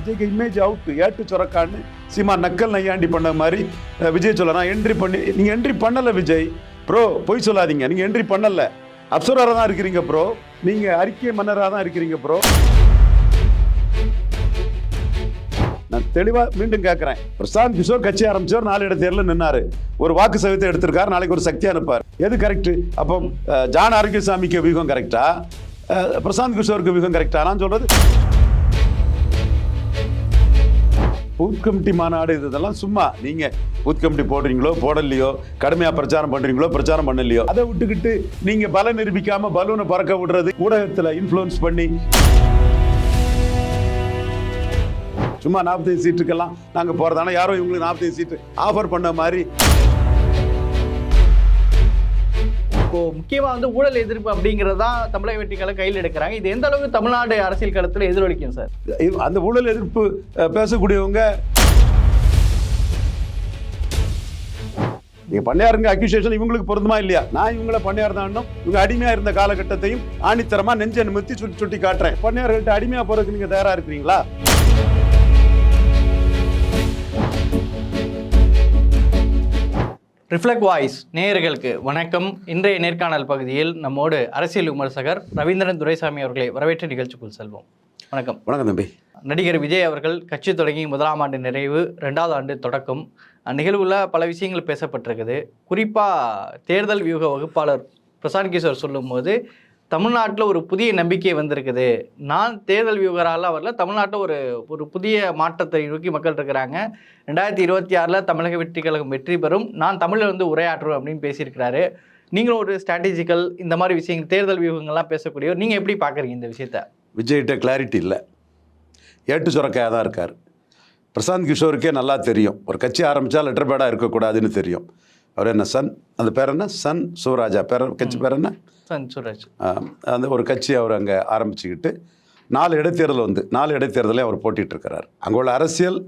விஜய்க்கு image out ஏட்டு சுரக்கான்னு சீமா நக்கல் நையாண்டி பண்ண மாதிரி விஜய் சொல்ல நான் என்ட்ரி பண்ணி நீங்கள் என்ட்ரி பண்ணலை விஜய். ப்ரோ பொய் சொல்லாதீங்க. நீங்கள் என்ட்ரி பண்ணலை. அப்சராக தான் இருக்கிறீங்க ப்ரோ நீங்கள் அறிக்கை மன்னராக தான் இருக்கிறீங்க ப்ரோ நான் தெளிவாக மீண்டும் கேட்குறேன். பிரசாந்த் கிஷோர் கட்சி ஆரம்பிச்சவர் நாலு இட தேர்தலில் நின்னார். ஒரு வாக்கு சதவீதத்தை எடுத்திருக்காரு நாளைக்கு ஒரு சக்தி அனுப்பார் எது கரெக்ட் அப்போ ஜான் ஆரோக்கியசாமிக்கு வியூகம் கரெக்டா பிரசாந்த் கிஷோருக்கு வியூகம் கரெக்டா நான் சொல்கிறது பூத் கமிட்டி மாநாடு இதெல்லாம் சும்மா நீங்க பூத் கமிட்டி போடுறீங்களோ போடலையோ கடுமையா பிரச்சாரம் பண்றீங்களோ பிரச்சாரம் பண்ணலையோ அதை விட்டுக்கிட்டு நீங்க பல நிரூபிக்காம பலூனை பறக்க விடுறது ஊடகத்துல இன்ஃப்ளூயன்ஸ் பண்ணி சும்மா நாற்பத்தஞ்சு சீட்டுக்கெல்லாம் நாங்கள் போகிறதான யாரோ இவங்களுக்கு நாற்பத்தஞ்சு சீட்டு ஆஃபர் பண்ண மாதிரி இப்போ முக்கியமாக வந்து ஊழல் எதிர்ப்பு அப்படிங்கறதா தமிழக வெற்றிகளை கையில் எடுக்கிறாங்க. இது எந்த அளவுக்கு தமிழ்நாடு அரசியல் களத்தில் எதிரொலிக்கும் சார்? அந்த ஊழல் எதிர்ப்பு பேசக்கூடியவங்க நீங்க பண்ணையாருங்க அக்யூசேஷன் இவங்களுக்கு பொருந்துமா இல்லையா? நான் இவங்கள பண்ணையார் தான் இவங்க அடிமையா இருந்த காலகட்டத்தையும் ஆணித்தரமா நெஞ்ச நிமித்தி சுட்டி சுட்டி காட்டுறேன். பண்ணையார்கள்ட்ட அடிமையா போறதுக்கு நீங்க தயாரா இருக்கிறீங்களா? ரிஃப்ளெக்ட் வாய்ஸ் நேயர்களுக்கு வணக்கம். இன்றைய நேர்காணல் பகுதியில் நம்மோடு அரசியல் விமர்சகர் ரவீந்திரன் துரைசாமி அவர்களை வரவேற்று நிகழ்ச்சிக்குள் செல்வோம். வணக்கம். வணக்கம் தம்பி. நடிகர் விஜய் அவர்கள் கட்சி தொடங்கி முதலாம் ஆண்டு நிறைவு ரெண்டாவது ஆண்டு தொடக்கம். நிகழ்வுல பல விஷயங்கள் பேசப்பட்டிருக்குது. குறிப்பாக தேர்தல் வியூக வகுப்பாளர் பிரசாந்த் கிஷோர் சொல்லும்போது தமிழ்நாட்டில் ஒரு புதிய நம்பிக்கை வந்திருக்குது. நான் தேர்தல் வியூகரால வரல தமிழ்நாட்டில் ஒரு ஒரு புதிய மாற்றத்தை நோக்கி மக்கள் இருக்கிறாங்க. ரெண்டாயிரத்தி இருபத்தி ஆறில் தமிழக வெற்றி கழகம் வெற்றி பெறும். நான் தமிழில் வந்து உரையாற்றுவேன் அப்படின்னு பேசியிருக்கிறாரு. நீங்களும் ஒரு ஸ்ட்ராட்டஜிக்கல் இந்த மாதிரி விஷயங்கள் தேர்தல் வியூகங்கள்லாம் பேசக்கூடியவர் நீங்கள் எப்படி பார்க்குறீங்க இந்த விஷயத்த? விஜய்கிட்ட கிளாரிட்டி இல்லை. ஏட்டு சுரக்காயாக தான் இருக்கார். பிரசாந்த் கிஷோருக்கே நல்லா தெரியும். ஒரு கட்சி ஆரம்பித்தா லெட்டர் பேடாக இருக்கக்கூடாதுன்னு தெரியும். அவர் என்ன சன்? அந்த பேர் என்ன? சன் சூராஜா பேர் கட்சி பேர் என்ன? சன் ஆஹ், அந்த ஒரு கட்சி அவர் அங்கே ஆரம்பிச்சுக்கிட்டு நாலு இடைத்தேர்தல் வந்து நாலு இடைத்தேர்தலையும் அவர் போட்டிட்டு இருக்கிறார் அங்கே உள்ள அரசியல்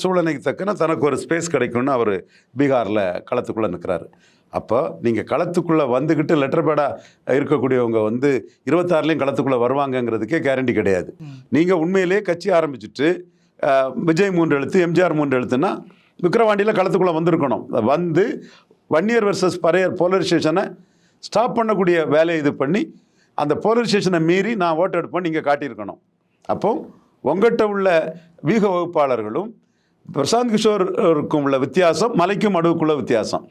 சூழ்நிலைக்கு தக்கன தனக்கு ஒரு ஸ்பேஸ் கிடைக்கும்னு அவர் பீகாரில் களத்துக்குள்ளே நிற்கிறாரு அப்போ நீங்கள் களத்துக்குள்ளே வந்துக்கிட்டு லெட்டர் பேடாக இருக்கக்கூடியவங்க வந்து இருபத்தாறுலேயும் களத்துக்குள்ளே வருவாங்கங்கிறதுக்கே கேரண்டி கிடையாது. நீங்கள் உண்மையிலேயே கட்சி ஆரம்பிச்சுட்டு விஜய் மூன்று எழுத்து எம்ஜிஆர் மூன்று எழுத்துன்னா விக்ரவாண்டியில் களத்துக்குள்ளே வந்திருக்கணும். வந்து வன்னியர் வர்சஸ் பரையர் போலரைசேஷனை ஸ்டாப் பண்ணக்கூடிய வேலையை இது பண்ணி அந்த போலரைசேஷனை மீறி நான் ஓட்டு எடுப்பேன் நீங்கள் காட்டியிருக்கணும். அப்போ உங்கள்கிட்ட உள்ள வீக வகுப்பாளர்களும் பிரசாந்த் கிஷோருக்கும் உள்ள வித்தியாசம் மலைக்கும் அடுவுக்குள்ள வித்தியாசம்.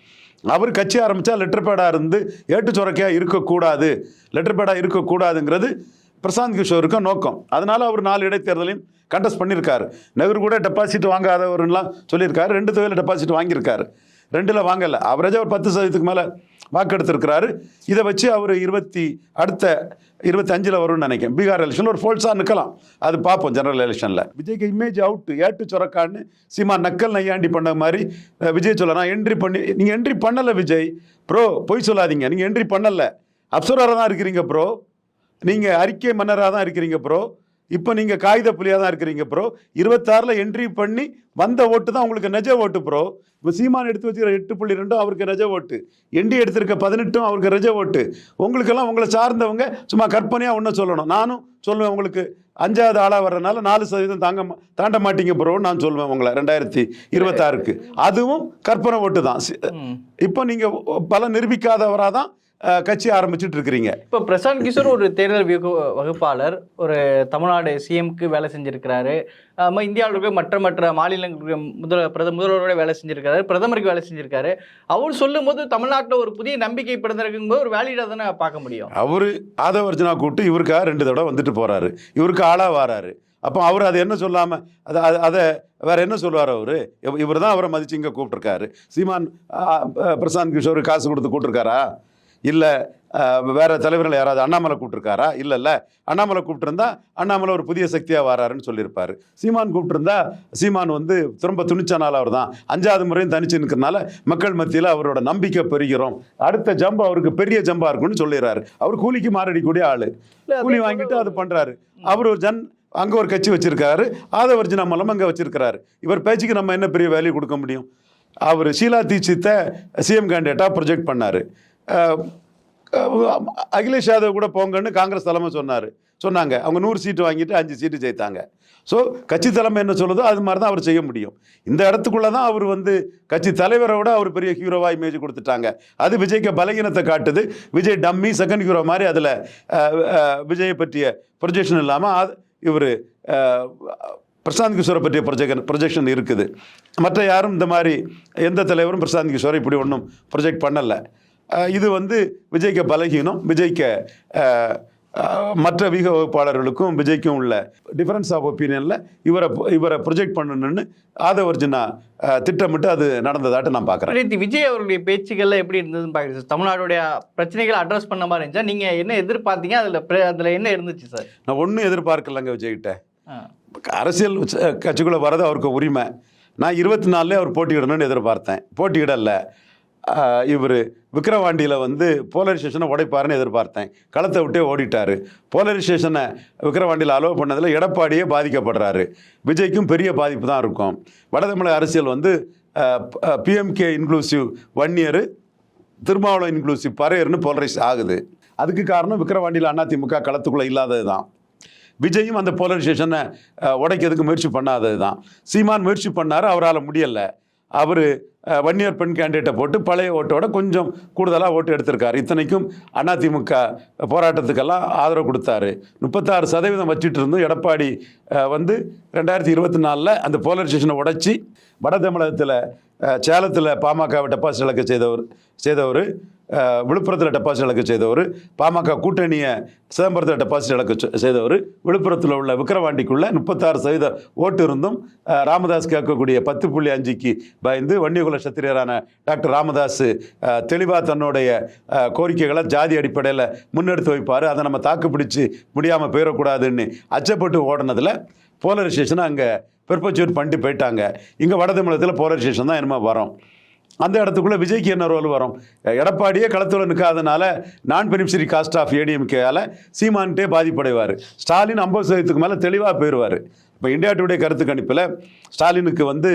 அவர் கட்சி ஆரம்பித்தா லெட்டர் பேடாக இருந்து ஏட்டு சுரக்கையாக இருக்கக்கூடாது லெட்டர் பேடாக இருக்கக்கூடாதுங்கிறது பிரசாந்த் கிஷோருக்கு நோக்கம். அதனால் அவர் நாலு இடைத்தேர்தலையும் கண்டஸ்ட் பண்ணியிருக்காரு நெஹ்ரு கூட டெபாசிட் வாங்காதவர்லாம் சொல்லியிருக்காரு. ரெண்டு தொகையில் டெபாசிட் வாங்கியிருக்காரு. ரெண்டில் வாங்கலை. அவரேஜாக ஒரு பத்து சதவீதத்துக்கு மேலே வாக்கெடுத்திருக்கிறாரு இதை வச்சு அவர் இருபத்தி அடுத்த இருபத்தி அஞ்சில் வரும்னு நினைக்கிறேன். பீகார் எலெக்ஷன் ஒரு ஃபோல்ஸாக நிற்கலாம் அது பார்ப்போம் ஜெனரல் எலெக்ஷனில் விஜய்க்கு இமேஜ் அவுட்டு ஏட்டு சுரக்கான்னு சீமா நக்கல் நையாண்டி பண்ண மாதிரி விஜய் சொல்லலாம் என்ட்ரி பண்ணி நீங்கள் என்ட்ரி பண்ணலை விஜய். ப்ரோ பொய் சொல்லாதீங்க. நீங்கள் என்ட்ரி பண்ணலை. அப்சராக தான் இருக்கிறீங்க ப்ரோ நீங்கள் அறிக்கை மன்னராக தான் இருக்கிறீங்க ப்ரோ இப்போ நீங்கள் காகித புலியாக தான் இருக்கிறீங்க ப்ரோ இருபத்தாறில் என்ட்ரி பண்ணி வந்த ஓட்டு தான் உங்களுக்கு நெஜ ஓட்டு ப்ரோ இப்போ சீமான் எடுத்து வச்சுக்கிற எட்டு புள்ளி ரெண்டும் அவருக்கு நெஜ ஓட்டு. என்டி எடுத்திருக்க பதினெட்டும் அவருக்கு நெஜ ஓட்டு. உங்களுக்கெல்லாம் உங்களை சார்ந்தவங்க சும்மா கற்பனையாக ஒன்று சொல்லணும். நானும் சொல்லுவேன் உங்களுக்கு அஞ்சாவது ஆளாக வர்றதுனால நாலு சதவீதம் தாங்க தாண்ட மாட்டீங்க ப்ரோ நான் சொல்லுவேன் உங்களை ரெண்டாயிரத்தி இருபத்தாறுக்கு. அதுவும் கற்பனை ஓட்டு தான். இப்போ நீங்கள் பல நிரூபிக்காதவராக தான் கட்சி ஆரம்பிச்சிட்டு இருக்கிறீங்க இப்போ பிரசாந்த் கிஷோர் ஒரு தேர்தல் வகுப்பாளர் ஒரு தமிழ்நாடு சிஎம்க்கு வேலை செஞ்சிருக்கிறாரு. இந்தியாவில் இருக்க மற்ற மற்ற மாநிலங்களுக்கு முதல் பிரதம முதல்வரோட வேலை செஞ்சிருக்காரு பிரதமருக்கு வேலை செஞ்சிருக்காரு. அவர் சொல்லும்போது தமிழ்நாட்டில் ஒரு புதிய நம்பிக்கை பிறந்திருக்கும் போது ஒரு வேலையிட தானே பார்க்க முடியும். அவர் ஆதவர்ஜனா கூப்பிட்டு இவருக்காக ரெண்டு தடவை வந்துட்டு போறாரு. இவருக்கு ஆளாக வராரு. அப்போ அவர் அதை என்ன சொல்லாமல் அதை அதை- வேற என்ன சொல்லுவார் அவர்? இவர் தான் அவரை மதிச்சு இங்கே கூப்பிட்டுருக்காரு. சீமான் பிரசாந்த் கிஷோர் காசு கொடுத்து கூப்பிட்டுருக்காரா? இல்லை வேற தலைவர்கள் யாராவது அண்ணாமலை கூப்பிட்டுருக்காரா? இல்லை இல்லை. அண்ணாமலை கூப்பிட்டுருந்தா அண்ணாமலை ஒரு புதிய சக்தியாக வராருன்னு சொல்லியிருப்பாரு. சீமான் கூப்பிட்டுருந்தா சீமான் வந்து திரும்ப துணிச்சானால் அவர் தான் அஞ்சாவது முறையும் தனிச்சு நிற்கிறனால மக்கள் மத்தியில் அவரோட நம்பிக்கை பெறுகிறோம் அடுத்த ஜம்பு அவருக்கு பெரிய ஜம்பா இருக்கும்னு சொல்லிடுறாரு. அவர் கூலிக்கு மாரடிக்கூடிய ஆளு. கூலி வாங்கிட்டு அது பண்றாரு. அவர் ஒரு ஜன் அங்க ஒரு கட்சி வச்சிருக்காரு. ஆதவர்ஜினா மூலம் அங்க வச்சிருக்கிறாரு. இவர் பேச்சுக்கு நம்ம என்ன பெரிய வேல்யூ கொடுக்க முடியும்? அவர் ஷீலா தீட்சித்தை சிஎம் கேண்டிடேட்டாக ப்ரொஜெக்ட் பண்ணாரு. அகிலேஷ் யாதவ் கூட போங்கன்னு காங்கிரஸ் தலைமை சொன்னார். சொன்னாங்க. அவங்க நூறு சீட்டு வாங்கிட்டு அஞ்சு சீட்டு ஜெயித்தாங்க. ஸோ கட்சி தலைமை என்ன சொல்லுதோ அது மாதிரி தான் அவர் செய்ய முடியும். இந்த இடத்துக்குள்ள தான் அவர் வந்து கட்சி தலைவரை விட அவர் பெரிய ஹீரோவாக இமேஜ் கொடுத்துட்டாங்க. அது விஜய்க்கு பலகீனத்தை காட்டுது. விஜய் டம்மி செகண்ட் ஹீரோ மாதிரி அதில் விஜயை பற்றிய ப்ரொஜெக்ஷன் இல்லாமல் அது இவர் பிரசாந்த் கிஷோரை பற்றிய ப்ரொஜெக்ட் ப்ரொஜெக்ஷன் இருக்குது. மற்ற யாரும் இந்த மாதிரி எந்த தலைவரும் பிரசாந்த் கிஷோரை இப்படி ஒன்றும் ப்ரொஜெக்ட் பண்ணலை. இது வந்து விஜய்க்கு பலகீனம் விஜய்க்கு மற்ற வீக வகுப்பாளர்களுக்கும் விஜய்க்கும் உள்ள டிஃபரன்ஸ் ஆஃப் ஒப்பீனியனில் இவரை இவரை ப்ரொஜெக்ட் பண்ணணும்னு ஆதவர்ஜுனா திட்டமிட்டு அது நடந்ததாட்டு நான் பார்க்குறேன். விஜய் அவருடைய பேச்சுக்கள்ல எப்படி இருந்ததுன்னு பாக்குறது சார்? தமிழ்நாடுடைய பிரச்சனைகளை அட்ரஸ் பண்ண மாதிரி இருந்துச்சா? நீங்க என்ன எதிர்பார்த்தீங்க? அதுல அதுல என்ன இருந்துச்சு சார்? நான் ஒன்றும் எதிர்பார்க்கலங்க விஜய்கிட்ட. அரசியல் கட்சிக்குள்ளே வரது அவருக்கு உரிமை. நான் இருபத்தி நாலுலேயே அவர் போட்டியிடணும்னு எதிர்பார்த்தேன். போட்டியிடல. இவர் விக்கிரவாண்டியில் வந்து போலரைசேஷனை உடைப்பாருன்னு எதிர்பார்த்தேன். களத்தை விட்டே ஓடிட்டார். போலரைசேஷனை விக்ரவாண்டியில் அலோவ் பண்ணதில் எடப்பாடியே பாதிக்கப்படுறாரு. விஜய்க்கும் பெரிய பாதிப்பு தான் இருக்கும். வடதமிழக அரசியல் வந்து PMK inclusive one year Thirumavalavan inclusive பரையர்னு polarise ஆகுது. அதுக்கு காரணம் விக்ரவாண்டியில் அதிமுக களத்துக்குள்ளே இல்லாதது தான். விஜயும் அந்த போலரைசேஷனை உடைக்கிறதுக்கு முயற்சி பண்ணாதது தான். சீமான் முயற்சி பண்ணார் அவரால் முடியலை. அவர் வன்னியர் பெண் கேண்டிடேட்டை போட்டு பழைய ஓட்டோட கொஞ்சம் கூடுதலாக ஓட்டு எடுத்திருக்காரு. இத்தனைக்கும் அதிமுக போராட்டத்துக்கெல்லாம் ஆதரவு கொடுத்தாரு. முப்பத்தாறு சதவீதம் வச்சுட்டு இருந்தும் எடப்பாடி வந்து ரெண்டாயிரத்தி இருபத்தி நாலில் அந்த போலரைசேஷனை உடச்சி வட தமிழகத்தில் சேலத்தில் பாமக டெபாசிட் இழக்க செய்தவர் செய்தவர். விழுப்புரத்தில் டெபாசிட் இழக்க செய்தவர் பாமக கூட்டணியை சிதம்பரத்தில் டெபாசிட் இழக்க செ- செய்தவர் விழுப்புரத்தில் உள்ள விக்கிரவாண்டிக்குள்ளே முப்பத்தாறு சதவீத ஓட்டு இருந்தும் ராமதாஸ் கேட்கக்கூடிய பத்து புள்ளி அஞ்சுக்கு பயந்து வன்னியகுல சத்திரியரான டாக்டர் ராமதாஸ் தெளிவாக தன்னுடைய கோரிக்கைகளை ஜாதி அடிப்படையில் முன்னெடுத்து வைப்பார். அதை நம்ம தாக்கு பிடிச்சி முடியாமல் போயிடக்கூடாதுன்னு அச்சப்பட்டு ஓடினதில் போலரைசேஷனை அங்கே பெர்பச்சுவேட் பண்ணிட்டு போயிட்டாங்க. இங்கே வட தமிழகத்தில் போலரைசேஷன் தான் என்னமோ வரும். அந்த இடத்துக்குள்ளே விஜய்க்கு என்ன ரோல் வரும்? எடப்பாடியே களத்தில் நிற்காதனால நான் பெனிஃபிஷரி காஸ்ட் ஆஃப் ஏடிஎம்கேயால் சீமான்ட்டே பாதிப்படைவார். ஸ்டாலின் ஐம்பது சதவீதத்துக்கு மேலே தெளிவாக போயிடுவார் இப்போ இந்தியா டுடே கருத்து கணிப்பில் ஸ்டாலினுக்கு வந்து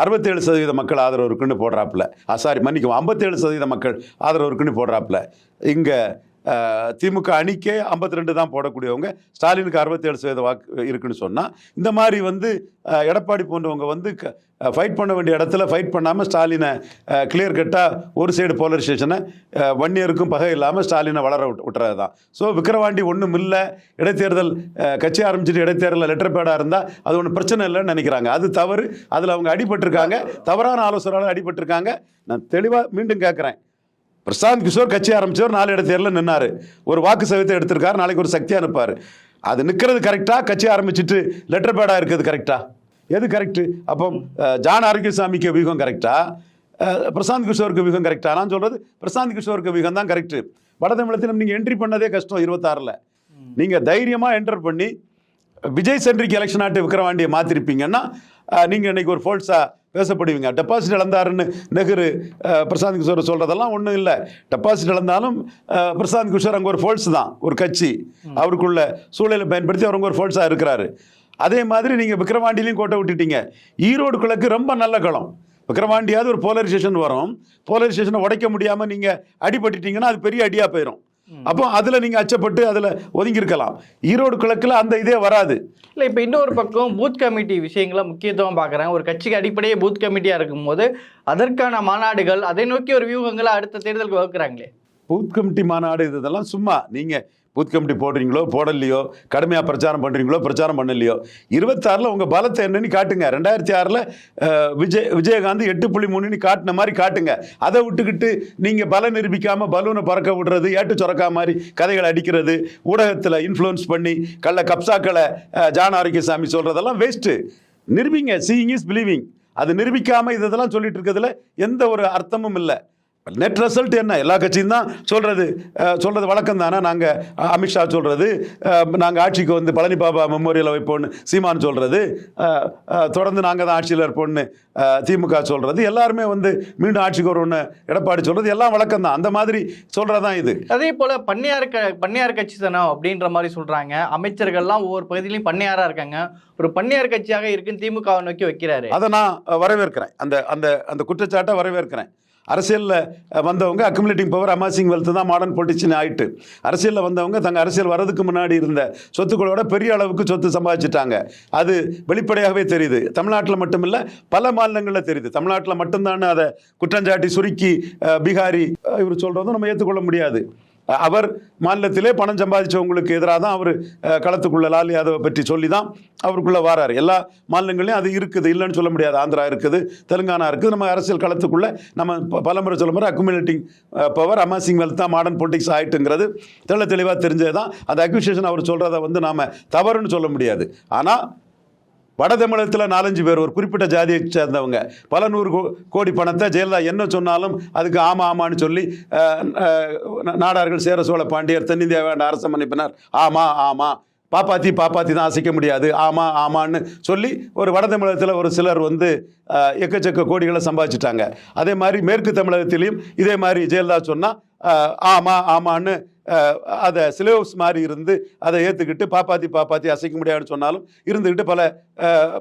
அறுபத்தேழு சதவீத மக்கள் ஆதரவு இருக்குன்னு போடுறாப்புல. சாரி மன்னிக்கும் ஐம்பத்தேழு சதவீத மக்கள் ஆதரவு இருக்குன்னு போடுறாப்புல. இங்கே திமுக அணிக்கே ஐம்பத்தி ரெண்டு தான் போடக்கூடியவங்க. ஸ்டாலினுக்கு அறுபத்தேழு சதவீத வாக்கு இருக்குன்னு சொன்னால் இந்த மாதிரி வந்து எடப்பாடி போன்றவங்க வந்து ஃபைட் பண்ண வேண்டிய இடத்துல ஃபைட் பண்ணாமல் ஸ்டாலினை கிளியர் கட்டாக ஒரு சைடு போலரைசேஷனை வன்னியருக்கும் இயருக்கும் பகை இல்லாமல் ஸ்டாலினை வளர விட்டு விட்டுறது தான். ஸோ விக்கிரவாண்டி ஒன்றும் இல்லை. இடைத்தேர்தல் கட்சி ஆரம்பிச்சுட்டு இடைத்தேர்தலில் லெட்டர் பேடாக இருந்தால் அது ஒன்றும் பிரச்சனை இல்லைன்னு நினைக்கிறாங்க. அது தவறு. அதில் அவங்க அடிபட்டிருக்காங்க. தவறான ஆலோசனையால் அடிபட்டிருக்காங்க. நான் தெளிவாக மீண்டும் கேட்குறேன் பிரசாந்த் கிஷோர் கட்சி ஆரம்பிச்சவர் நாலு இடத்தேர்தலில் நின்னார். ஒரு வாக்கு சதவீதத்தை எடுத்திருக்காரு நாளைக்கு ஒரு சக்தியாக அனுப்பார் அது நிற்கிறது கரெக்டாக கட்சி ஆரம்பிச்சிட்டு லெட்டர் பேடாக இருக்கிறது கரெக்டாக எது கரெக்டு அப்போ ஜான் ஆரோக்கியசாமிக்கு வியூகம் கரெக்டாக பிரசாந்த் கிஷோருக்கு வியூகம் கரெக்டாக நான் சொல்கிறது பிரசாந்த் கிஷோருக்கு வியூகம் தான் கரெக்டு வட தமிழகத்தில் நீங்கள் என்ட்ரி பண்ணதே கஷ்டம் இருபத்தாறில். நீங்கள் தைரியமாக என்டர் பண்ணி விஜய் சென்ட்ரிக்கு எலெக்ஷன் ஆட்டு விக்ரவாண்டியை மாற்றிருப்பீங்கன்னா நீங்கள் இன்றைக்கி ஒரு ஃபோல்ஸாக பேசப்படுவீங்க. டெபாசிட் இழந்தாருன்னு நெஹ்ரு பிரசாந்த் கிஷோர் சொல்கிறதெல்லாம் ஒன்றும் இல்லை. டெபாசிட் இழந்தாலும் பிரசாந்த் கிஷோர் அங்கே ஒரு ஃபோல்ஸ் தான் ஒரு கட்சி. அவருக்குள்ள சூழலை பயன்படுத்தி அவர் ஒரு ஃபோல்ஸாக இருக்கிறாரு. அதே மாதிரி நீங்கள் விக்ரவாண்டிலையும் கோட்டை விட்டுட்டீங்க. ஈரோடு கிழக்கு ரொம்ப நல்ல களம். விக்ரவாண்டியாவது ஒரு போலரைசேஷன் வரும். போலரைசேஷனை உடைக்க முடியாமல் நீங்கள் அடிபட்டுட்டீங்கன்னா அது பெரிய அடியாக போயிடும் அப்போ அதில் நீங்கள் அச்சப்பட்டு அதில் ஒதுங்கியிருக்கலாம். ஈரோடு கிழக்கில் அந்த இதே வராது. இல்லை இப்போ இன்னொரு பக்கம் பூத் கமிட்டி விஷயங்களை முக்கியத்துவம் பார்க்குறாங்க ஒரு கட்சிக்கு அடிப்படையே பூத் கமிட்டியாக இருக்கும்போது அதற்கான மாநாடுகள் அதை நோக்கி ஒரு வியூகங்களை அடுத்த தேர்தலுக்கு வகுக்கிறாங்களே. பூத் கமிட்டி மாநாடு இது இதெல்லாம் சும்மா. நீங்கள் பூத் கமிட்டி போடுறீங்களோ போடலையோ கடுமையாக பிரச்சாரம் பண்ணுறீங்களோ பிரச்சாரம் பண்ணலையோ. இருபத்தாறில் உங்கள் பலத்தை என்னன்னு காட்டுங்க. ரெண்டாயிரத்தி ஆறில் விஜய் விஜயகாந்த் எட்டு புள்ளி மூணுன்னு காட்டின மாதிரி காட்டுங்க. அதை விட்டுக்கிட்டு நீங்கள் பலம் நிரூபிக்காமல் பலூனை பறக்க விடுறது ஏட்டு சுரக்கா மாதிரி கதைகளை அடிக்கிறது ஊடகத்தில் இன்ஃப்ளூயன்ஸ் பண்ணி கள்ள கப்சாக்களை ஜான ஜான் ஆரோக்கியசாமி சொல்கிறதெல்லாம் வேஸ்ட்டு நிரூபிங்க சீயிங் இஸ் பிலீவிங் அது நிரூபிக்காமல் இதெல்லாம் சொல்லிட்டு இருக்கிறதுல எந்த ஒரு அர்த்தமும் இல்லை. நெட் ரிசல்ட் என்ன? எல்லா கட்சியும் தான் சொல்கிறது சொல்கிறது வழக்கம் தானே? நாங்கள் அமித்ஷா சொல்கிறது நாங்கள் ஆட்சிக்கு வந்து பழனி பாபா மெமோரியலை வைப்போம்னு சீமான் சொல்கிறது தொடர்ந்து நாங்கள் தான் ஆட்சியில் இருப்போம்னு திமுக சொல்கிறது எல்லாருமே வந்து மீண்டும் ஆட்சிக்கு வருவோம்னு எடப்பாடி சொல்கிறது எல்லாம் வழக்கம் தான். அந்த மாதிரி சொல்கிறது தான் இது. அதே போல பண்ணையார் க பண்ணையார் கட்சி தானே அப்படின்ற மாதிரி சொல்றாங்க. அமைச்சர்கள்லாம் ஒவ்வொரு பகுதியிலையும் பண்ணையாரா இருக்காங்க. ஒரு பண்ணையார் கட்சியாக இருக்குன்னு திமுகவை நோக்கி வைக்கிறாரு. அதை நான் வரவேற்கிறேன். அந்த அந்த அந்த குற்றச்சாட்டை வரவேற்கிறேன். அரசியலில் வந்தவங்க அக்குமுலேட்டிங் பவர் அமாசிங் வெல்த் தான் மாடர்ன் பொலிட்டிஷியன் ஆயிட்டு. அரசியலில் வந்தவங்க தங்க அரசியல் வர்றதுக்கு முன்னாடி இருந்த சொத்துக்களோட பெரிய அளவுக்கு சொத்து சம்பாதிச்சிட்டாங்க. அது வெளிப்படையாகவே தெரியுது. தமிழ்நாட்டில் மட்டுமில்ல பல மாநிலங்களில் தெரியுது. தமிழ்நாட்டில் மட்டும்தான் அதை குற்றஞ்சாட்டி சுருக்கி பீகாரி இவர் சொல்கிறதும் நம்ம ஏற்றுக்கொள்ள முடியாது. அவர் மாநிலத்திலே பணம் சம்பாதிச்சவங்களுக்கு எதிராக தான் அவர் களத்துக்குள்ள லால் யாதவை பற்றி சொல்லி தான் அவருக்குள்ளே வரார். எல்லா மாநிலங்களையும் அது இருக்குது இல்லைன்னு சொல்ல முடியாது. ஆந்திரா இருக்குது தெலுங்கானா இருக்குது. நம்ம அரசியல் களத்துக்குள்ள நம்ம ப- பலமுறை சொல்ல முறை அக்குமுலேட்டிங் பவர் அமாசிங் வெல்த் தான் மாடர்ன் பொலிட்டிக்ஸ் ஆகிட்டுங்கிறது தெள்ள தெளிவாக தெரிஞ்சது தான் அந்த அக்யூசியேஷன் அவர் சொல்கிறத வந்து நாம் தவறுன்னு சொல்ல முடியாது. ஆனால் வட தமிழகத்தில் நாலஞ்சு பேர் ஒரு குறிப்பிட்ட ஜாதியை சேர்ந்தவங்க. பல நூறு கோ- கோடி பணத்தை ஜெயலலிதா என்ன சொன்னாலும் அதுக்கு ஆமாம் ஆமான்னு சொல்லி நாடார்கள் சேர சோழ பாண்டியர் தென்னிந்தியா வேண்ட அரச மன்னிப்பினர். ஆமாம் ஆமாம் பாப்பாத்தி பாப்பாத்தி தான் அசைக்க முடியாது. ஆமாம் ஆமான்னு சொல்லி ஒரு வட தமிழகத்தில் ஒரு சிலர் வந்து எக்கச்சக்க கோடிகளை சம்பாதிச்சிட்டாங்க. அதே மாதிரி மேற்கு தமிழகத்திலையும் இதே மாதிரி ஜெயலலிதா சொன்னால் ஆமாம் ஆமான்னு அதை சிலபஸ் மாதிரி இருந்து அதை ஏற்றுக்கிட்டு பாப்பாத்தி பாப்பாத்தி அசைக்க முடியாதுன்னு சொன்னாலும் இருந்துக்கிட்டு பல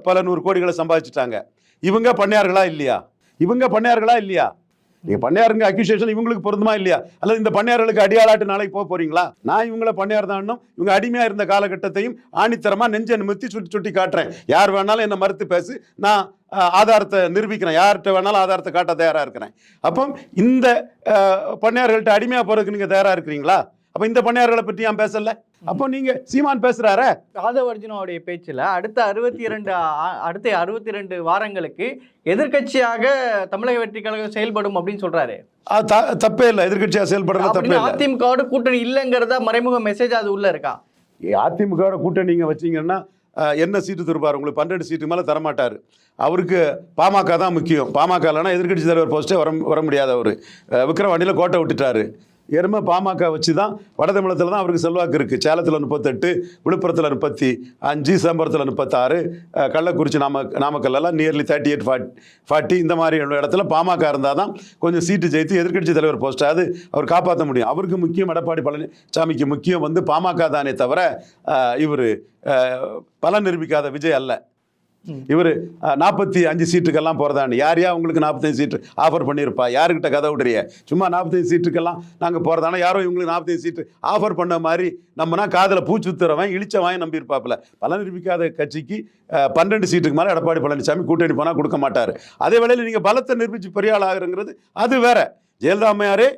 பல நூறு கோடிகளை சம்பாதிச்சிட்டாங்க. இவங்க பண்ணையார்களா இல்லையா? இவங்க பண்ணையார்களா இல்லையா? நீங்க பண்ணையாருங்க அக்யூசியேஷன் இவங்களுக்கு பொருந்துமா இல்லையா? அல்லது இந்த பண்ணையார்களுக்கு அடியாளாட்டு நாளைக்கு போக போறீங்களா? நான் இவங்கள பண்ணையார் தானும் இவங்க அடிமையா இருந்த காலகட்டத்தையும் ஆணித்தரமா நெஞ்சை நிமித்தி சுட்டி சுட்டி காட்டுறேன். யார் வேணாலும் என்ன மறுத்து பேசு. நான் ஆதாரத்தை நிரூபிக்கிறேன். யார்கிட்ட வேணாலும் ஆதாரத்தை காட்ட தயாரா இருக்கிறேன். அப்போ இந்த பண்ணையார்கள்ட்ட அடிமையா போறதுக்கு நீங்க தயாரா இருக்கிறீங்களா? அப்ப இந்த பண்ணையார்களை பற்றி ஏன் பேசல? அப்போ நீங்க சீமான் பேசுறாரே. ஆதவ அர்ஜுனாவுடைய பேச்சில் அடுத்த அறுபத்தி இரண்டு அடுத்த அறுபத்தி இரண்டு வாரங்களுக்கு எதிர்க்கட்சியாக தமிழக வெற்றி கழகம் செயல்படும் அப்படின்னு சொல்றாரு. தப்பே இல்லை. எதிர்கட்சியா செயல்படுறது தப்பே இல்லை. அதிமுகவோட கூட்டணி இல்லைங்கிறதா மறைமுக மெசேஜ் அது உள்ள இருக்கா? அதிமுகவோட கூட்டணி நீங்கள் வச்சீங்கன்னா என்ன சீட்டு தருவார்? உங்களுக்கு பன்னெண்டு சீட்டு மேலே தரமாட்டார். அவருக்கு பாமக தான் முக்கியம். பாமக இல்லைன்னா எதிர்க்கட்சி தலைவர் போஸ்ட்டே வர வர முடியாது அவர் விக்ரவாண்டியில் கோட்டை விட்டுட்டாரு. எருமை பாமக வச்சு தான் வட தான் அவருக்கு செல்வாக்கு இருக்குது சேலத்தில் முப்பத்தெட்டு விழுப்புரத்தில் முப்பத்தி அஞ்சு சிதம்பரத்தில் முப்பத்தாறு கள்ளக்குறிச்சி நாம நாமக்கல்லாம் nearly thirty eight forty forty இந்த மாதிரி உள்ள இடத்துல பாமக இருந்தால் தான் கொஞ்சம் சீட்டு ஜெயித்து எதிர்க்கட்சி தலைவர் போஸ்ட்டாவது அவர் காப்பாற்ற முடியும். அவருக்கு முக்கியம் எடப்பாடி பழனிசாமிக்கு முக்கியம் வந்து பாமக தானே தவிர இவர் பலன் நிரூபிக்காத விஜய் அல்ல. இவர் நாற்பத்தி அஞ்சு சீட்டுக்கெல்லாம் போகிறதாண்டு யார் யா உங்களுக்கு நாற்பத்தஞ்சு சீட்டு ஆஃபர் பண்ணியிருப்பா யாருக்கிட்ட கதை விடுறிய? சும்மா நாற்பத்தஞ்சு சீட்டுக்கெல்லாம் நாங்கள் போகிறதானா யாரோ இவங்களுக்கு நாற்பத்தஞ்சு சீட்டு ஆஃபர் பண்ண மாதிரி நம்மனா காதில் பூச்சுத்துறவன் இழிச்சவன் நம்பியிருப்பாப்புல. பல நிரூபிக்காத கட்சிக்கு பன்னெண்டு சீட்டுக்கு மேலே எடப்பாடி பழனிசாமி கூட்டணி போனால் கொடுக்க மாட்டார். அதே வேளையில் நீங்கள் பலத்தை நிரூபித்து பெரிய ஆள் ஆகுறங்கிறது அது வேற. ஜெயலலிதா அம்மையாரே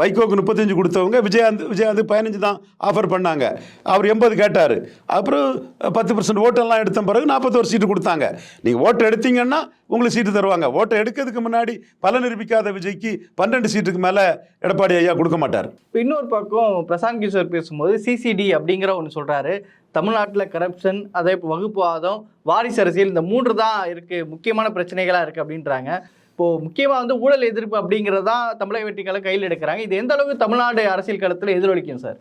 வைகோக்கு முப்பத்தஞ்சு கொடுத்தவங்க விஜயகாந்த் விஜயகாந்த் பதினஞ்சு தான் ஆஃபர் பண்ணாங்க. அவர் எண்பது கேட்டார். அப்புறம் பத்து பர்சன்ட் ஓட்டெல்லாம் எடுத்த பிறகு நாற்பத்தோரு சீட்டு கொடுத்தாங்க. நீங்கள் ஓட்டு எடுத்தீங்கன்னா உங்களுக்கு சீட்டு தருவாங்க. ஓட்டை எடுக்கிறதுக்கு முன்னாடி பல நிரூபிக்காத விஜய்க்கு பன்னெண்டு சீட்டுக்கு மேலே எடப்பாடி ஐயா கொடுக்க மாட்டார். இப்போ இன்னொரு பக்கம் பிரசாந்த் கிஷோர் பேசும்போது சிசிடி அப்படிங்கிற ஒன்று சொல்கிறாரு தமிழ்நாட்டில் கரப்ஷன் அதே வகுப்புவாதம் வாரிசு அரசியல் இந்த மூன்று தான் இருக்குது முக்கியமான பிரச்சனைகளாக இருக்குது அப்படின்றாங்க. இப்போ முக்கியமாக வந்து ஊழல் எதிர்ப்பு அப்படிங்கிறது தான் தமிழக வெற்றிகளை கையில் எடுக்கிறாங்க. இது எந்த அளவுக்கு தமிழ்நாடு அரசியல் களத்தில் எதிரொலிக்கும் சார்?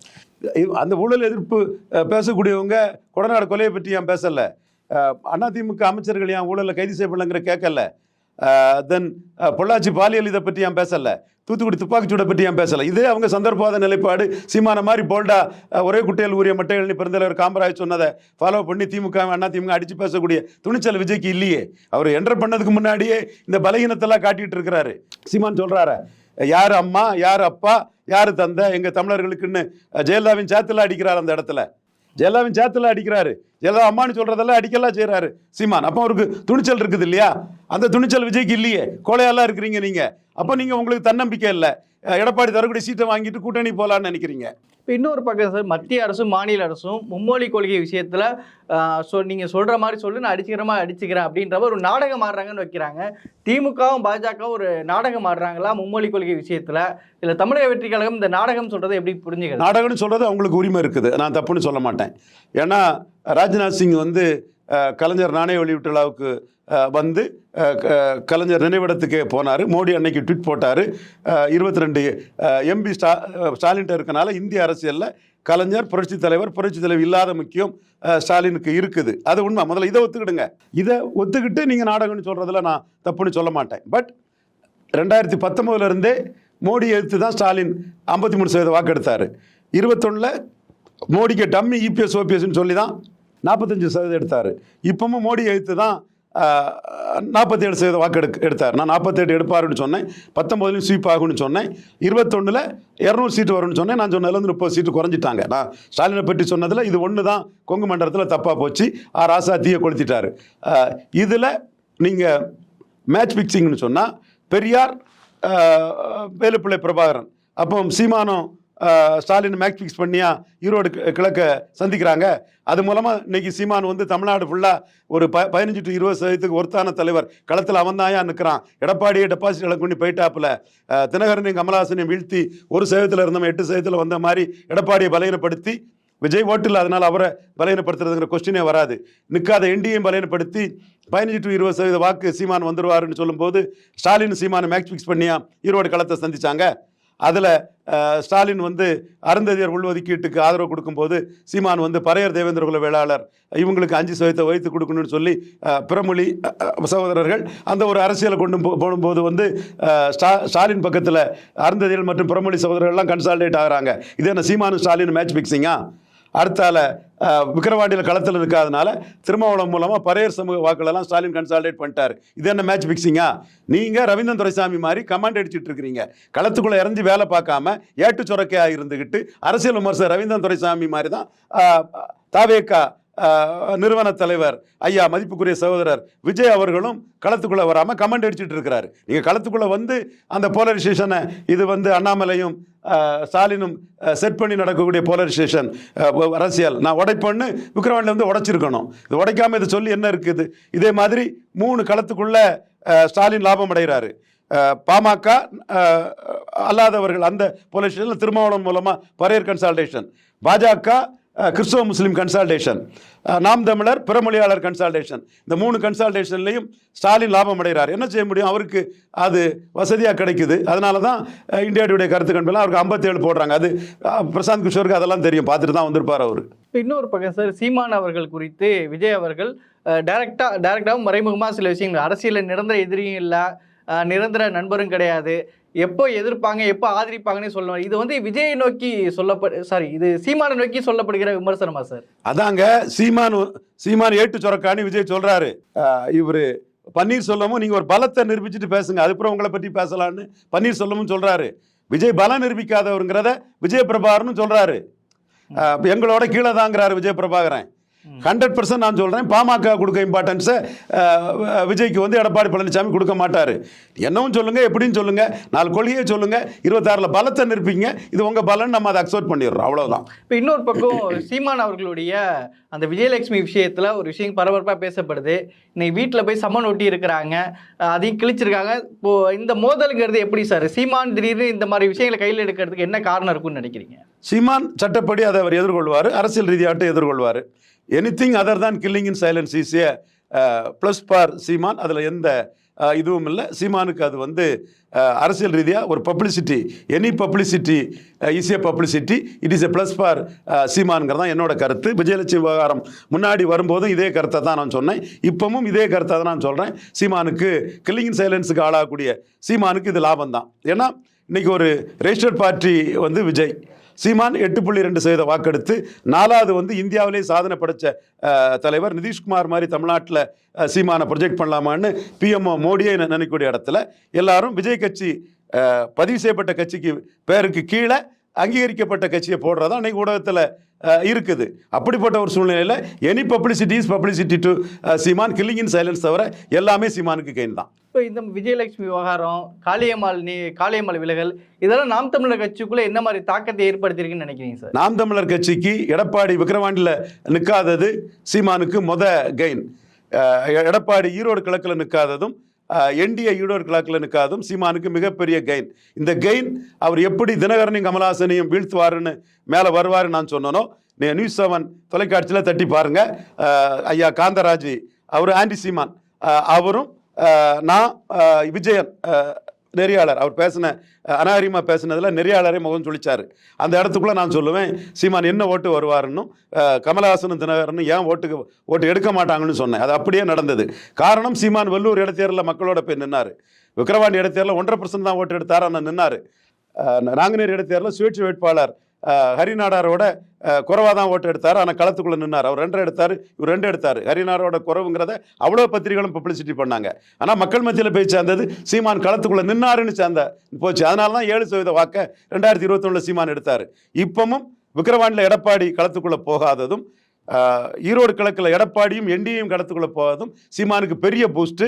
அந்த ஊழல் எதிர்ப்பு பேசக்கூடியவங்க கொடநாடு கொலையை பற்றி ஏன் பேசலை? அதிமுக அமைச்சர்கள் ஏன் ஊழலில் கைது செய்யப்படலைங்கிற கேட்கல? தென் பொள்ளாச்சி பாலியல் இதை பற்றி ஏன் பேசலை? தூத்துக்குடி துப்பாக்கிச்சூடை பற்றி ஏன் பேசலை? இதே அவங்க சந்தர்ப்பவாத நிலைப்பாடு. சீமான மாதிரி போல்டா ஒரே குட்டையில் ஊறிய மட்டைகள் பெருந்தலைவர் காமராஜ் சொன்னதை ஃபாலோ பண்ணி திமுக அண்ணா திமுக அடித்து பேசக்கூடிய துணிச்சல் விஜய்க்கு இல்லையே. அவர் என்டர் பண்ணதுக்கு முன்னாடியே இந்த பலகீனத்தெல்லாம் காட்டிட்டு இருக்கிறாரு. சீமான் சொல்கிறாரு யார் அம்மா யார் அப்பா யார் தந்தை எங்கள் தமிழர்களுக்குன்னு ஜெயலலிதாவின் சேத்தில் அடிக்கிறார் அந்த இடத்துல. ஜெயலலிதாவின் சேத்துல அடிக்கிறாரு. ஜெயலலிதா அம்மான்னு சொல்றதெல்லாம் அடிக்கலாம் செய்கிறாரு சீமான் அப்போ அவருக்கு துணிச்சல் இருக்குது இல்லையா? அந்த துணிச்சல் விஜய்க்கு இல்லையே. கோலையெல்லாம் இருக்கிறீங்க நீங்க. அப்போ நீங்க உங்களுக்கு தன்னம்பிக்கை இல்லை. எடப்பாடி தரக்கூடிய சீட்டை வாங்கிட்டு கூட்டணி போலான்னு நினைக்கிறீங்க. இப்போ இன்னொரு பக்கம் சார் மத்திய அரசும் மாநில அரசும் மும்மொழி கொள்கை விஷயத்தில் சொ நீங்கள் சொல்கிற மாதிரி சொல்லி நான் அடிச்சுக்கிற மாதிரி அடிச்சுக்கிறேன் அப்படின்ற ஒரு நாடகம் ஆடுறாங்கன்னு வைக்கிறாங்க. திமுகவும் பாஜகவும் ஒரு நாடகம் ஆடுறாங்களா மும்மொழி கொள்கை விஷயத்தில்? இல்லை தமிழக வெற்றி கழகம் இந்த நாடகம் சொல்கிறத எப்படி புரிஞ்சுக்கிறது? நாடகம்னு சொல்கிறது அவங்களுக்கு உரிமை இருக்குது. நான் தப்புன்னு சொல்ல மாட்டேன். ஏன்னா ராஜ்நாத் சிங் வந்து கலைஞர் நாணய வெளியீட்டு விழாவுக்கு வந்து கலைஞர் நினைவிடத்துக்கு போனார். மோடி அன்னைக்கு ட்விட் போட்டார். இருபத்தி ரெண்டு எம்பி ஸ்டா ஸ்டாலின் ஸ்டாலின்ட்ட இருக்கனால இந்திய அரசியலில் கலைஞர் புரட்சி தலைவர் புரட்சி தலைவர் இல்லாத முக்கியம் ஸ்டாலினுக்கு இருக்குது. அது உண்மை. முதல்ல இதை ஒத்துக்கிடுங்க. இதை ஒத்துக்கிட்டு நீங்கள் நாடகம்னு சொல்கிறதுல நான் தப்புன்னு சொல்ல மாட்டேன். பட் ரெண்டாயிரத்தி பத்தொம்போதுல இருந்தே மோடி எழுத்து தான் ஸ்டாலின் ஐம்பத்தி மூணு சதவீத வாக்கு எடுத்தார் இருபத்தொன்னில் மோடிக்கு டம்மி இபிஎஸ் ஓபிஎஸ்ன்னு சொல்லி தான் நாற்பத்தஞ்சு சதவீதம் எடுத்தார். இப்பவும் மோடி எழுத்து தான் நாற்பத்தி ஏழு சதவீத வாக்கு எடுக்க எடுத்தார். நான் நாற்பத்தெட்டு எடுப்பாருன்னு சொன்னேன். பத்தொம்போதுலையும் ஸ்வீப் ஆகும்னு சொன்னேன். இருபத்தொன்னில் இரநூறு சீட்டு வரும்னு சொன்னேன். நான் சொன்னதுலேருந்து முப்பது சீட்டு குறைஞ்சிட்டாங்க. நான் ஸ்டாலினை பற்றி சொன்னதில் இது ஒன்று தான் கொங்கு மண்டலத்தில் தப்பாக போச்சு. ஆ ராசா தீயை கொளுத்திட்டார். இதில் நீங்கள் மேட்ச் ஃபிக்சிங்னு சொன்னால் பெரியார் வேலுப்பிள்ளை பிரபாகரன் அப்போ சீமானம் ஸ்டாலின் மேக்ஸ் ஃபிக்ஸ் பண்ணியா? ஈரோடு கிழக்க சந்திக்கிறாங்க. அது மூலமாக இன்னைக்கு சீமான் வந்து தமிழ்நாடு ஃபுல்லாக ஒரு ப பதினஞ்சு டு இருபது சதவீதத்துக்கு ஒருத்தான தலைவர். களத்தில் அவன் தாயா நிற்கிறான் எடப்பாடியை டெபாசிட் இழக்க பண்ணி போயிட்டாப்புல. தினகரனையும் கமலஹாசனையும் வீழ்த்தி ஒரு சதவீதத்தில் இருந்தவன் எட்டு சதவீதத்தில் வந்த மாதிரி எடப்பாடியை பலகீனப்படுத்தி விஜய் ஓட்டில் அதனால் அவரை பலகீனப்படுத்துறதுங்கிற கொஸ்டினே வராது. நிற்காத என்டியும் பலகீனப்படுத்தி பதினஞ்சு டு இருபது சதவீத வாக்கு சீமான் வந்துடுவாருன்னு சொல்லும்போது ஸ்டாலின் சீமானை மேக்ஸ் ஃபிக்ஸ் பண்ணியா? ஈரோடு களத்தை சந்திச்சாங்க. அதில் ஸ்டாலின் வந்து அருந்ததியர் உள்ஒதுக்கீட்டுக்கு ஆதரவு கொடுக்கும்போது சீமான் வந்து பறையர் தேவேந்திர குல வேளாளர் இவங்களுக்கு அஞ்சு சதவீதத்தை வைத்து கொடுக்கணும்னு சொல்லி பிரமொழி சகோதரர்கள் அந்த ஒரு அரசியலை கொண்டு போ- போடும்போது வந்து ஸ்டா ஸ்டாலின் பக்கத்தில் அருந்ததியர் மற்றும் பிரமொழி சகோதரர்கள்லாம் கன்சால்டேட் ஆகுறாங்க இது என்ன சீமானும் ஸ்டாலின் மேட்ச் ஃபிக்ஸிங்காக அடுத்தால விக்ரவாண்டியில் விக்கிரவாண்டியில் களத்தில் இருக்காதனால திருமாவளம் மூலமாக பரையர் சமூக வாக்குகளெல்லாம் ஸ்டாலின் கன்சால்டேட் பண்ணிட்டார். இது என்ன மேட்ச் ஃபிக்ஸிங்கா நீங்கள் ரவீந்திரன் துரைசாமி மாதிரி கமாண்ட் அடிச்சுட்டு இருக்கிறீங்க. களத்துக்குள்ளே இறந்து வேலை பார்க்காம ஏட்டு சுரக்கையாக இருந்துக்கிட்டு அரசியல் விமர்சகர் ரவீந்திரன் துரைசாமி மாதிரி தான் தாவேக்கா நிறுவன தலைவர் ஐயா மதிப்புக்குரிய சகோதரர் விஜய் அவர்களும் களத்துக்குள்ளே வராமல் கமெண்ட் அடிச்சுட்டு இருக்கிறாரு. நீங்கள் களத்துக்குள்ளே வந்து அந்த போலரைசேஷனை இது வந்து அண்ணாமலையும் ஸ்டாலினும் செட் பண்ணி நடக்கக்கூடிய போலரைசேஷன் அரசியல். நான் உடைப்பேன்னு விக்ரவாண்டில் வந்து உடைச்சிருக்கணும். இது உடைக்காமல் இதை சொல்லி என்ன இருக்குது? இதே மாதிரி மூணு களத்துக்குள்ளே ஸ்டாலின் லாபம் அடைகிறாரு. பாமக அல்லாதவர்கள் அந்த போலரைசேஷன் திருமாவளவன் மூலமாக பரையர் கன்சால்டேஷன் பாஜக கிறிஸ்தவ முஸ்லீம் கன்சால்டேஷன் நாம் தமிழர் பிறமொழியாளர் கன்சால்டேஷன் இந்த மூணு கன்சால்டேஷன்லையும் ஸ்டாலின் லாபம் அடைகிறார். என்ன செய்ய முடியும்? அவருக்கு அது வசதியாக கிடைக்குது. அதனால தான் இந்தியாவுடைய இந்தியா டுடே கருத்து கண்பெல்லாம் அவருக்கு ஐம்பத்தேழு போடுறாங்க. அது பிரசாந்த் கிஷோருக்கு அதெல்லாம் தெரியும். பார்த்துட்டு தான் வந்திருப்பார் அவர். இப்போ இன்னொரு பக்கம் சார் சீமான் அவர்கள் குறித்து விஜய் அவர்கள் டைரக்டாக டைரக்டாகவும் மறைமுகமாக சில விஷயங்கள். அரசியலில் நிரந்தர எதிரியும் இல்லை நிரந்தர நண்பரும் கிடையாது. எப்போ எதிர்ப்பாங்க எப்போ ஆதரிப்பாங்கன்னு சொல்லுவாங்க இது வந்து விஜயை நோக்கி சொல்லப்படு சாரி இது சீமானை நோக்கி சொல்லப்படுகிற விமர்சனமா சார் அதாங்க சீமான் சீமான் ஏட்டு சொரக்கான்னு விஜய் சொல்றாரு. இவர் பன்னீர்செல்வமும் நீங்கள் ஒரு பலத்தை நிரூபிச்சுட்டு பேசுங்க அதுக்கப்புறம் உங்களை பற்றி பேசலான்னு பன்னீர்செல்வமும் சொல்கிறாரு விஜய் பலம் நிரூபிக்காதவருங்கிறத விஜய் பிரபாகரனும் சொல்கிறாரு எங்களோட கீழே தாங்கிறாரு விஜய் பிரபாகரன் ஹண்ட்ரட் பர்சன்ட் நான் சொல்கிறேன் பாமக கொடுக்க இம்பார்ட்டன்ஸை விஜய்க்கு வந்து எடப்பாடி பழனிசாமி கொடுக்க மாட்டார். என்னவும் சொல்லுங்கள் எப்படின்னு சொல்லுங்கள் நாலு கொள்கையை சொல்லுங்கள் இருபத்தாறில் பலத்தை நிற்பீங்க இது உங்கள் பலன் நம்ம அதை அக்செப்ட் பண்ணிடுறோம். அவ்வளவுதான். இப்போ இன்னொரு பக்கம் சீமான் அவர்களுடைய அந்த விஜயலட்சுமி விஷயத்தில் ஒரு விஷயம் பரபரப்பாக பேசப்படுது. இன்னைக்கு வீட்டில் போய் சம்மன் ஒட்டி இருக்கிறாங்க. அதையும் கிழிச்சிருக்காங்க. இப்போ இந்த மோதலுங்கிறது எப்படி சார்? சீமான் திடீர்னு இந்த மாதிரி விஷயங்களை கையில் எடுக்கிறதுக்கு என்ன காரணம் இருக்கும்னு நினைக்கிறீங்க? சீமான் சட்டப்படி அதை அவர் எதிர்கொள்வார். அரசியல் ரீதியாட்டும் எதிர்கொள்வார். எனிதிங் அதர் தான் killing in silence is plus for Seeman அதில் எந்த uh, இதுவும் இல்லை. சீமானுக்கு அது வந்து uh, அரசியல் ரீதியாக ஒரு publicity any publicity is publicity it is a plus for சீமானுங்கிறது தான் என்னோட கருத்து. விஜயலட்சுமி விவகாரம் முன்னாடி வரும்போதும் இதே கருத்தை தான் நான் சொன்னேன். இப்பவும் இதே கருத்தை தான் நான் சொல்கிறேன் சீமானுக்கு கில்லிங் சைலன்ஸுக்கு ஆளாகக்கூடிய சீமானுக்கு இது லாபம் தான் ஏன்னா இன்னைக்கு ஒரு ரெஜிஸ்டர்ட் பார்ட்டி வந்து விஜய். சீமான் எட்டு புள்ளி ரெண்டு சதவீத வாக்கெடுத்து நாலாவது வந்து இந்தியாவிலே சாதனை படைச்ச தலைவர் நிதிஷ்குமார் மாதிரி தமிழ்நாட்டில் சீமானை ப்ரொஜெக்ட் பண்ணலாமான்னு பிஎம்ஓ மோடியை நினைக்கக்கூடிய இடத்துல எல்லாரும் விஜய் கட்சி பதிவு செய்யப்பட்ட கட்சிக்கு பேருக்கு கீழே அங்கீகரிக்கப்பட்ட கட்சியை போடுறதா அன்னைக்கு ஊடகத்தில் இருக்குது. அப்படிப்பட்ட ஒரு சூழ்நிலையில் any publicity is publicity to Seeman. Killing in silence தவிர எல்லாமே சீமானுக்கு கெயின் தான். இப்போ இந்த விஜயலட்சுமி விவகாரம் காளியம்மாள் நீ காளியம்மாள் விலகல் இதெல்லாம் நாம் தமிழர் கட்சிக்குள்ள என்ன மாதிரி தாக்கத்தை ஏற்படுத்தியிருக்குன்னு நினைக்கிறீங்க சார்? நாம் தமிழர் கட்சிக்கு எடப்பாடி விக்கிரவாண்டியில் நிற்காதது சீமானுக்கு மொத கெயின் எடப்பாடி ஈரோடு கிழக்கில் நிற்காததும் என்டிஏ ஈரோடு கிளாக்ல நிற்காதும் சீமானுக்கு மிகப்பெரிய கெயின் இந்த கெயின் அவர் எப்படி தினகரனையும் கமலாசனையும் வீழ்த்துவாருன்னு மேலே வருவாருன்னு நான் சொன்னனோ நீ நியூஸ் செவன் தொலைக்காட்சியில் தட்டி பாருங்க. ஐயா காந்தராஜ் அவர் ஆண்டி சீமான். அவரும் நான் விஜயன் நெறியாளர். அவர் பேசின அநாகரிகமாக பேசினதில் நெறியாளரே முகம் சொல்லிச்சார் அந்த இடத்துக்குள்ளே நான் சொல்லுவேன் சீமான் என்ன ஓட்டு வருவாருன்னும் கமலஹாசனும் தினகரனும் ஏன் ஓட்டுக்கு ஓட்டு எடுக்க மாட்டாங்கன்னு சொன்னேன். அது அப்படியே நடந்தது. காரணம் சீமான் வெள்ளூர் இடைத்தேர்தலில் மக்களோட போய் நின்னார். விக்கிரவாண்டி இடைத்தேர்தலில் ஒன்றரை பர்சன்ட் தான் ஓட்டு எடுத்தார் ஆனால் நின்னார். நாங்குநேர் இடைத்தேர்தலில் சுயேட்சை வேட்பாளர் ஹரிநாடாரோட குறவாக தான் ஓட்டு எடுத்தார். ஆனால் களத்துக்குள்ளே நின்னார். அவர் ரெண்டு எடுத்தார் இவர் ரெண்டு எடுத்தார். ஹரிநாடோட குறவுங்கிறத அவ்வளோ பத்திரிகைகளும் பப்ளிசிட்டி பண்ணாங்க. ஆனால் மக்கள் மத்தியில் போய் சேர்ந்தது சீமான் களத்துக்குள்ளே நின்னாருன்னு சேர்ந்த போச்சு. அதனால தான் ஏழு சதவீத வாக்கை ரெண்டாயிரத்தி இருபத்தொன்னில் சீமான் எடுத்தார். இப்பவும் விக்கிரவாண்டில் எடப்பாடி களத்துக்குள்ளே போகாததும் ஈரோடு கிழக்கில் எடப்பாடியும் என்டிஏயும் களத்துக்குள்ளே போகாததும் சீமானுக்கு பெரிய பூஸ்ட்டு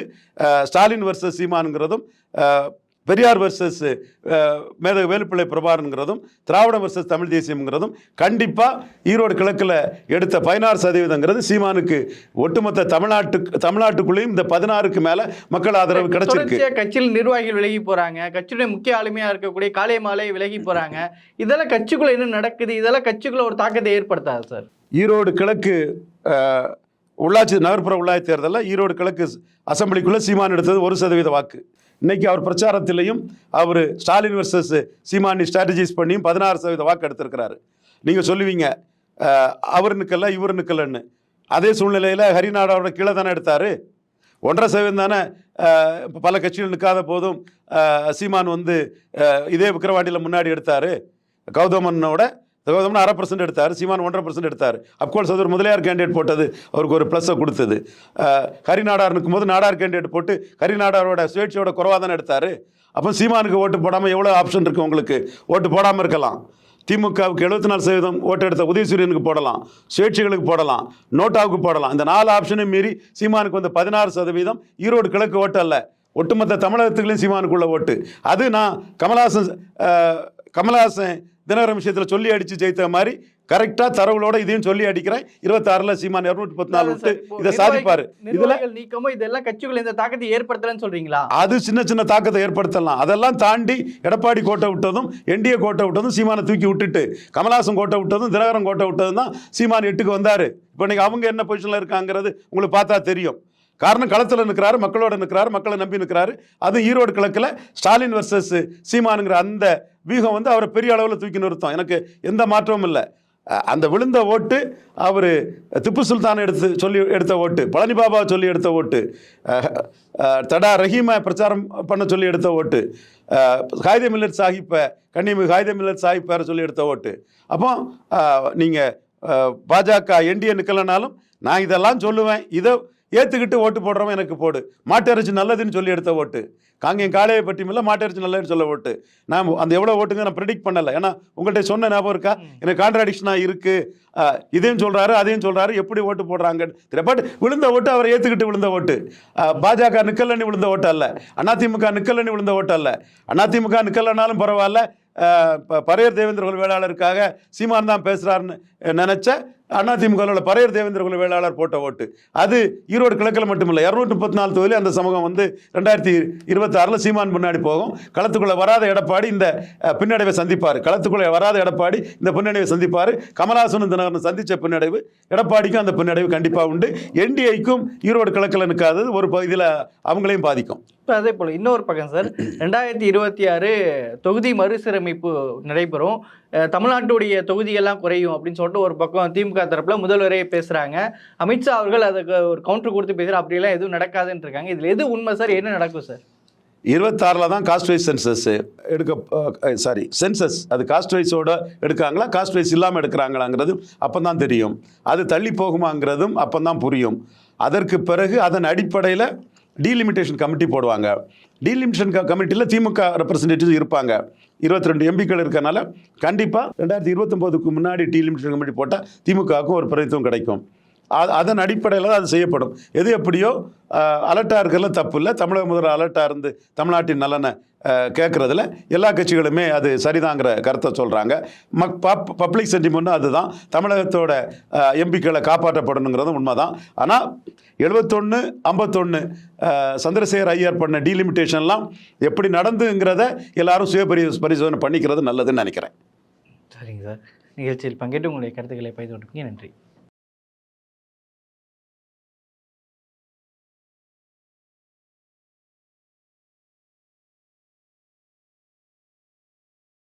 ஸ்டாலின் வர்சஸ் சீமானுங்கிறதும் பெரியார் வர்சஸ் மேத வேலுப்பிள்ளை பிரபாகரனுங்கிறதும் திராவிடம் வர்சஸ் தமிழ் தேசியம்ங்கிறதும் கண்டிப்பாக ஈரோடு கிழக்கில் எடுத்த பதினாறு சதவீதங்கிறது சீமானுக்கு ஒட்டுமொத்த தமிழ்நாட்டு தமிழ்நாட்டுக்குள்ளேயும் இந்த பதினாறுக்கு மேலே மக்கள் ஆதரவு கிடைச்சிருக்கு. கட்சியில் நிர்வாகிகள் விலகி போறாங்க. கட்சியுடைய முக்கிய ஆளுமையா இருக்கக்கூடிய காளை மாலை விலகி போறாங்க. இதெல்லாம் கட்சிக்குள்ள என்ன நடக்குது? இதெல்லாம் கட்சிக்குள்ள ஒரு தாக்கத்தை ஏற்படுத்தாது சார். ஈரோடு கிழக்கு உள்ளாட்சி நகர்ப்புற உள்ளாட்சி தேர்தலில் ஈரோடு கிழக்கு அசெம்பிளிக்குள்ளே சீமான் எடுத்தது ஒரு சதவீத வாக்கு. இன்னைக்கு அவர் பிரச்சாரத்திலையும் அவர் ஸ்டாலின் வர்சஸ் சீமானி ஸ்ட்ராட்டஜிஸ் பண்ணியும் பதினாறு சதவீத வாக்கு எடுத்திருக்கிறாரு. நீங்கள் சொல்லுவீங்க அவருனுக்கல்ல இவருனுக்கல்லன்னு. அதே சூழ்நிலையில் ஹரிநாடாவோட கீழே தானே எடுத்தார். ஒன்றரை சதவீதம் தானே பல கட்சிகள் நிற்காத போதும் சீமான் வந்து இதே விக்கிரவாண்டியில் முன்னாடி எடுத்தார். கௌதமனோட கௌதமன் அரை பர்சன்ட் எடுத்தார் சீமான் ஒன்றரை பர்சன்ட் எடுத்தார். அப்கோர்ஸ் அது ஒரு முதலியார் கேண்டிடேட் போட்டது அவருக்கு ஒரு ப்ளஸ்ஸை கொடுத்தது. அஹ், ஹரிநாடார் போது நாடார் கேண்டிடேட் போட்டு ஹரிநாடாரோட சுயேட்சையோட குறைவாக தானே எடுத்தார். அப்போ சீமானுக்கு ஓட்டு போடாமல் எவ்வளோ ஆப்ஷன் இருக்குது உங்களுக்கு? ஓட்டு போடாமல் இருக்கலாம். திமுகவுக்கு எழுபத்தி நாலு சதவீதம் ஓட்டு எடுத்த உதயசூரியனுக்கு போடலாம். சுயேட்சைகளுக்கு போடலாம். நோட்டாவுக்கு போடலாம். இந்த நாலு ஆப்ஷனையும் மீறி சீமானுக்கு வந்து பதினாறு சதவீதம் ஈரோடு கிழக்கு ஓட்டு அல்ல. ஒட்டுமொத்த தமிழகத்துக்குள்ளேயும் சீமானுக்குள்ள ஓட்டு. அது நான் கமலஹாசன் கமலஹாசன் தினகரன் விஷயத்தில் சொல்லி அடித்து ஜெயித்த மாதிரி கரெக்டாக தரவுகளோட இதையும் சொல்லி அடிக்கிறேன். இருபத்தாறில் சீமான் இரநூத்தி பத்து நாலு விட்டு இதை சாதிப்பார். இதில் நீக்கமோ இதெல்லாம் கட்சிக்குள்ள இந்த தாக்கத்தை ஏற்படுத்தலன்னு சொல்றீங்களா? அது சின்ன சின்ன தாக்கத்தை ஏற்படுத்தலாம். அதெல்லாம் தாண்டி எடப்பாடி கோட்டை விட்டதும் என்டிஏ கோட்டை விட்டதும் சீமானை தூக்கி விட்டுட்டு கமலஹாசன் கோட்டை விட்டதும் தினகரன் கோட்டை விட்டதும் தான் சீமான் எட்டுக்கு வந்தார். இப்போ இன்னைக்கு அவங்க என்ன பொசிஷனில் இருக்காங்கிறது உங்களுக்கு பார்த்தா தெரியும். காரணம் களத்தில் நிற்கிறாரு மக்களோட நிற்கிறாரு மக்களை நம்பி நிற்கிறாரு அது ஈரோடு கிழக்கில் ஸ்டாலின் வர்சஸ் சீமானுங்கிற அந்த வியூகம் வந்து அவரை பெரிய அளவில் தூக்கி நிறுத்தம். எனக்கு எந்த மாற்றமும் இல்லை. அந்த விழுந்த ஓட்டு அவர் திப்பு சுல்தான் எடுத்து சொல்லி எடுத்த ஓட்டு பழனி பாபா சொல்லி எடுத்த ஓட்டு தடா ரஹீமை பிரச்சாரம் பண்ண சொல்லி எடுத்த ஓட்டு அஹ், காயிதே சாஹிப்பை கன்னிமிகு காயிதே மில்லத் சாஹிப்பார் சொல்லி எடுத்த ஓட்டு. அப்போ நீங்கள் பாஜக என்டிஏ நிற்கலனாலும் நான் இதெல்லாம் சொல்லுவேன். இதை ஏற்றுக்கிட்டு ஓட்டு போடுறவன் எனக்கு போடு. மாட்டிறைச்சி நல்லதுன்னு சொல்லி எடுத்த ஓட்டு. காங்கேயம் காளையை இல்லை மாட்டிறைச்சி நல்லதுன்னு சொல்ல ஓட்டு. நான் அந்த எவ்வளோ ஓட்டுங்க நான் ப்ரெடிக்ட் பண்ணலை. ஏன்னா உங்கள்கிட்ட சொன்ன ஞாபகம் இருக்கா? எனக்கு கான்ட்ராடிக்ஷனாக இருக்குது இதையும் சொல்கிறாரு அதையும் சொல்கிறாரு எப்படி ஓட்டு போடுறாங்கன்னு தெரியல பட் விழுந்த ஓட்டு அவரை ஏற்றுக்கிட்டு விழுந்த ஓட்டு. பாஜக நிக்கலன்னு விழுந்த ஓட்டு அல்ல. அதிமுக நிக்கலன்னு விழுந்த ஓட்டு அல்ல. அதிமுக நிக்கலனாலும் பரவாயில்ல. பரையர் தேவேந்திர வேளாளருக்காக சீமான் தான் பேசுகிறாருன்னு நினச்ச அதிமுகவில் பரையர் தேவேந்திர குல வேளாளர் போட்ட ஓட்டு. அது ஈரோடு கிழக்கில் மட்டுமில்லை. இரநூத்தி முப்பத்தி நாலு தொகுதியில் அந்த சமூகம் வந்து ரெண்டாயிரத்தி இருபத்தாறில் சீமான் முன்னாடி போகும். களத்துக்குள்ளே வராத எடப்பாடி இந்த பின்னடைவை சந்திப்பார். களத்துக்குள்ளே வராத எடப்பாடி இந்த பின்னடைவை சந்திப்பார். கமலஹாசனும் தினகரனும் சந்தித்த பின்னடைவு எடப்பாடிக்கும் அந்த பின்னடைவு கண்டிப்பாக உண்டு. என்டிஐக்கும் ஈரோடு கிழக்கில் நிற்காதது ஒரு பகுதியில் அவங்களையும் பாதிக்கும். இப்போ அதே போல் இன்னொரு பக்கம் சார். ரெண்டாயிரத்தி இருபத்தி ஆறு தொகுதி மறுசீரமைப்பு நடைபெறும். தமிழ்நாட்டுடைய தொகுதியெல்லாம் குறையும் அப்படின்னு சொல்லிட்டு ஒரு பக்கம் திமுக தரப்புல முதல்வரே பேசுறாங்க. அமித்ஷா அவர்கள் அதுக்கு ஒரு கவுண்டர் கொடுத்து பேசுகிற அப்படிலாம் எதுவும் நடக்காதுன்னு இருக்காங்க. இதுல எது உண்மை சார்? என்ன நடக்கும் சார்? இருபத்தாறில் தான் காஸ்ட் வைஸ் சென்சஸ் எடுக்க சாரி சென்சஸ் அது காஸ்ட் வைஸோட எடுக்காங்களா காஸ்ட் வைஸ் இல்லாமல் எடுக்கிறாங்களாங்கிறது அப்போ தான் தெரியும். அது தள்ளி போகுமாங்கிறதும் அப்போ தான் புரியும். அதற்கு பிறகு அதன் அடிப்படையில் டீலிமிட்டேஷன் கமிட்டி போடுவாங்க. டீலிமிட்டேஷன் கமிட்டியில் திமுக ரெப்ரசன்டேட்டிவ் இருப்பாங்க. இருபத்தி ரெண்டு எம்பிக்கள் இருக்கறனால கண்டிப்பாக ரெண்டாயிரத்தி இருபத்தொம்போதுக்கு முன்னாடி டீலிமிட்டேஷன் கமிட்டி போட்டால் திமுகவுக்கும் ஒரு பிரதித்துவம் கிடைக்கும். அதன் அடிப்படையில் தான் அது செய்யப்படும். எது எப்படியோ அலர்ட்டாக இருக்கிறதுல தப்பு இல்லை. தமிழக முதல்வர் அலர்ட்டாக இருந்து தமிழ்நாட்டின் நலனை கேட்குறதுல எல்லா கட்சிகளுமே அது சரிதாங்கிற கருத்தை சொல்கிறாங்க மக் பப் பப்ளிக் சென்டிமெண்ட்டும் அதுதான். தமிழகத்தோட எம்பிக்களை காப்பாற்றப்படணுங்கிறதும் உண்மைதான். ஆனால் எழுபத்தொன்று ஐம்பத்தொன்று சந்திரசேகர் ஐயர் பண்ண டீலிமிட்டேஷன்லாம் எப்படி நடந்துங்கிறத எல்லாரும் சுய பரி பரிசோதனை பண்ணிக்கிறது நல்லதுன்னு நினைக்கிறேன். சரிங்க சார். நிகழ்ச்சியில் பங்கேற்று உங்களுடைய கருத்துக்களை பகிர்ந்து கொண்டிருக்கீங்க நன்றி.